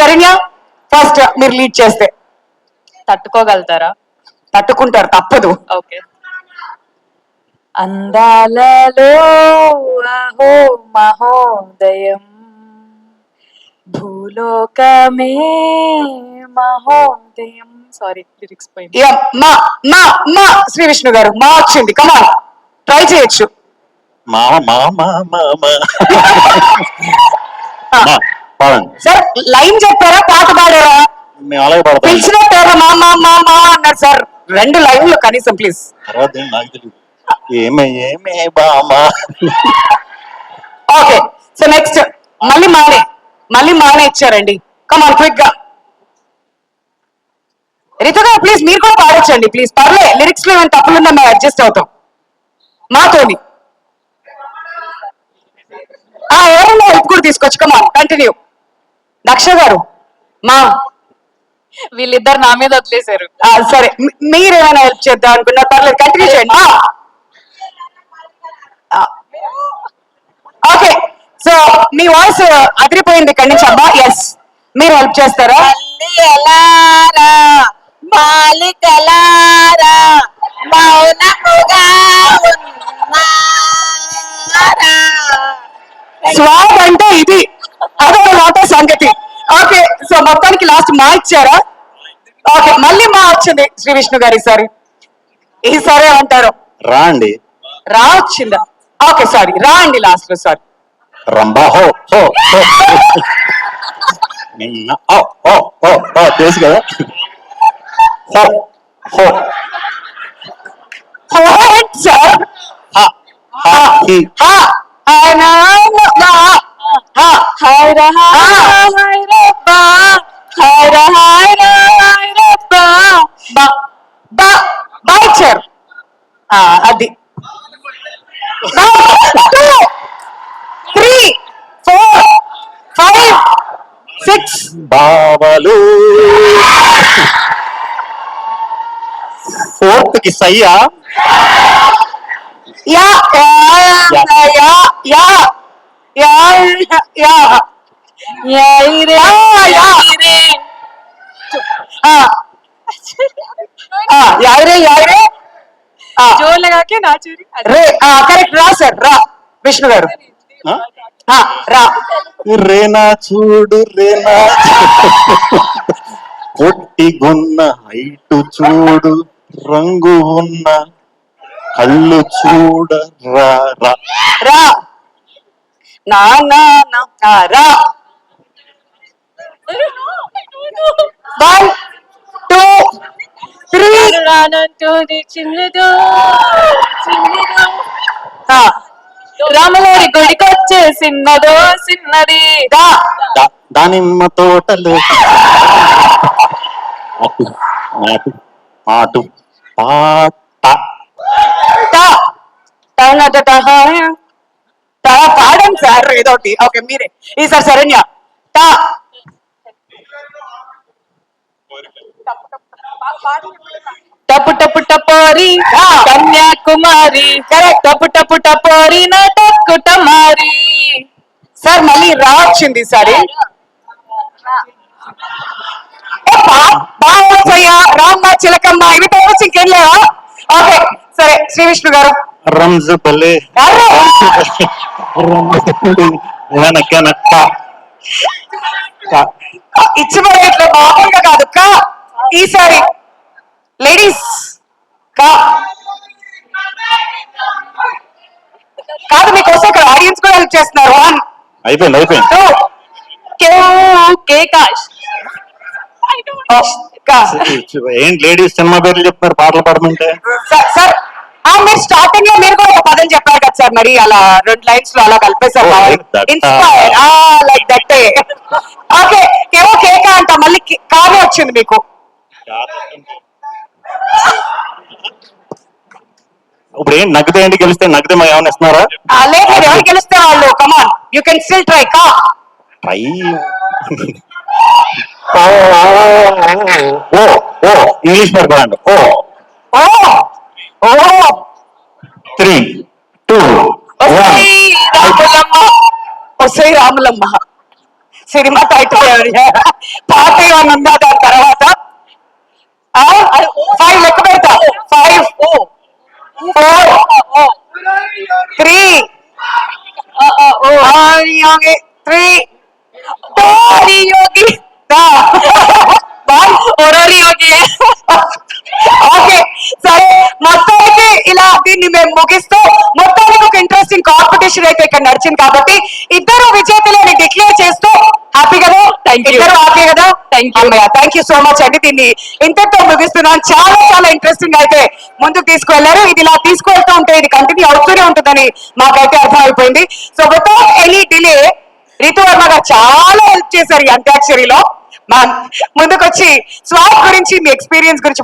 Saranya first మీరు lead చేస్తే. తట్టుకోగలుగుతారా? తట్టుకుంటారు తప్పదు. ఓకే. అందాలలో అహో మహోదయం భూలోకమే మహోదయం. సారీ లిరిక్స్ పోయింది. యా, మా మా మా శ్రీ విష్ణు గారు మా వచ్చింది కమాన్ ట్రై చేయొచ్చు. మామ మామ మామ మా, పాడండి సార్ లైన్ చెప్పారా? పాట పాడారా? మేము అలాగే పడతాం. పిలిచినట్టు మా మా మా మా అన్నారు సార్ రెండు లైన్లు కనీసం ప్లీజ్ తర్వాత ఏం నాకు తెలియదు ఏమే ఏమే బామా. ఓకే సో నెక్స్ట్ మళ్ళీ మానే మళ్ళీ మానే ఇచ్చారండి. కమాన్ క్విక్గా. రితు గారు ప్లీజ్ మీరు కూడా పాడొచ్చండి ప్లీజ్ పర్లే లిరిక్స్లో ఏమైనా తప్పులుందా మేము అడ్జస్ట్ అవుతాం. మాతోని. ఆ ఎవరైనా హెల్ప్ కూడా తీసుకొచ్చు కమాన్ కంటిన్యూ దక్ష గారు మా వీళ్ళిద్దరు నా మీద వదిలేశారు. సరే మీరేమైనా హెల్ప్ చేద్దాం అనుకున్నా పర్లేదు కంటిన్యూ చేయండి. ఓకే సో మీ వాయిస్ అదిరిపోయింది ఇక్కడి నుంచి అమ్మా. ఎస్ మీరు హెల్ప్ చేస్తారా? బాలికలారా మౌనముగా ఉన్నారా? స్వాగ్ అంటే ఇది. అదో మాట సంగతి ఓకే సో మొత్తానికి లాస్ట్ మా ఇచ్చారా ఓకే మళ్ళీ మా వచ్చింది శ్రీ విష్ణు గారు ఈసారి ఈసారి ఏమంటారు రా అండి రా వచ్చిందా ఓకే సారీ రా అండి లాస్ట్లో సారీ రంబా హో హో తెలుసు కదా సార్ హా హా హి హా ఆయన హా హాయ్ రా హాయ్ రబ్బా హాయ్ రా హాయ్ రా హాయ్ రబ్బా బా బా బా ఇచ్చారు ఆ, అది two three four five six బావలు ఫోర్త్కి సయ్యా యా యా యా యా యా యా యాయిరే యా యాయిరే యాయిరే విష్ణు గారు రేనా చూడు రేనా పొట్టిగున్న హైట్ చూడు రంగు ఉన్న కళ్ళు చూడరా నా నా నా రా ఆ, రా వన్ టూ త్రీ రానంటూది చిన్నదో చిన్నదో ఆ, రామలోరి గుడికొచ్చే చిన్నదో చిన్నది దా దా- దానిమ్మ తోటలు ఆటు ఆటు ఆటు పాట టా టన టట హాయ. టా పాడండి సార్ ఏదో ఒకటి ఓకే మీరే ఈసారి శరణ్య టా టపు టపు టపోరి. కన్యాకుమారి. టపు టపు టపోరి నా టక్కు టమారి. సార్ మళ్ళీ రా వచ్చింది ఈసారి ఏ, బా- బాగా వచ్చాయా రామ్మ చిలకమ్మ ఇవి తప్పొచ్చి ఇంకేం లేవా? ఓకే సరే శ్రీ విష్ణు గారు. రంజు బలే అరే, వెనకెనక ఇచ్చి మరి ఇట్లా మామూలుగా కాదు. కా ఈసారి లేడీస్ కా కాదు మీకోసం ఇక్కడ ఆడియన్స్ కూడా హెల్ప్ చేస్తున్నారు. వన్ అయిపోయింది అయిపోయింది. ఏంటి లేడీస్ సినిమా పేర్లు చెప్తున్నారు పాటలు పాడమంటే? సార్ మీరు స్టార్టింగ్లో మీరు కూడా ఒక పదం చెప్పారు కదా సార్ మరి అలా రెండు లైన్స్లో అలా కలిపేశారు. ఇన్స్పైర్ లైక్ దట్ ఓకే కేవో కేక అంట మళ్ళీ కి- కావే వచ్చింది మీకు. ఇప్పుడు ఏంటి నగ్గితే ఏంటి గెలిస్తే మా ఏమైనా ఇస్తున్నారా? లేదు ఎవరు గెలిస్తే వాళ్ళు? Come on you can still try కా. ట్రై ఓ ఓ ఇంగ్లీష్ ఓ ఓ. ఓ three two వసై Ramulamma వసై Ramulamma cinema title పాట ఏమన్నా ఉందా దాని తర్వాత ఫైవ్ లెక్క పెడతా five four three Yogi three Yogi ఓరోరి యోగి నడిచింది కాబట్టి ఇద్దరు విజేతలని డిక్లేర్ చేస్తూ హ్యాపీ కదా. ఇద్దరు హ్యాపీ కదా. థ్యాంక్ యూ సో మచ్ అండి. దీన్ని ఇంతటితో ముగిస్తున్నాను. చాలా చాలా ఇంట్రెస్టింగ్ అయితే ముందుకు తీసుకువెళ్ళారు. ఇది ఇలా తీసుకువెళ్తూ ఉంటే ఇది కంటిన్యూ అవుతూనే ఉంటుందని మాకైతే అర్థమైపోయింది. So without any delay Ritu Varma గారు చాలా హెల్ప్ చేశారు ఈ అంత్యాక్షరిలో. మా ముందుకొచ్చి స్వాప్ గురించి మీ ఎక్స్పీరియన్స్ గురించి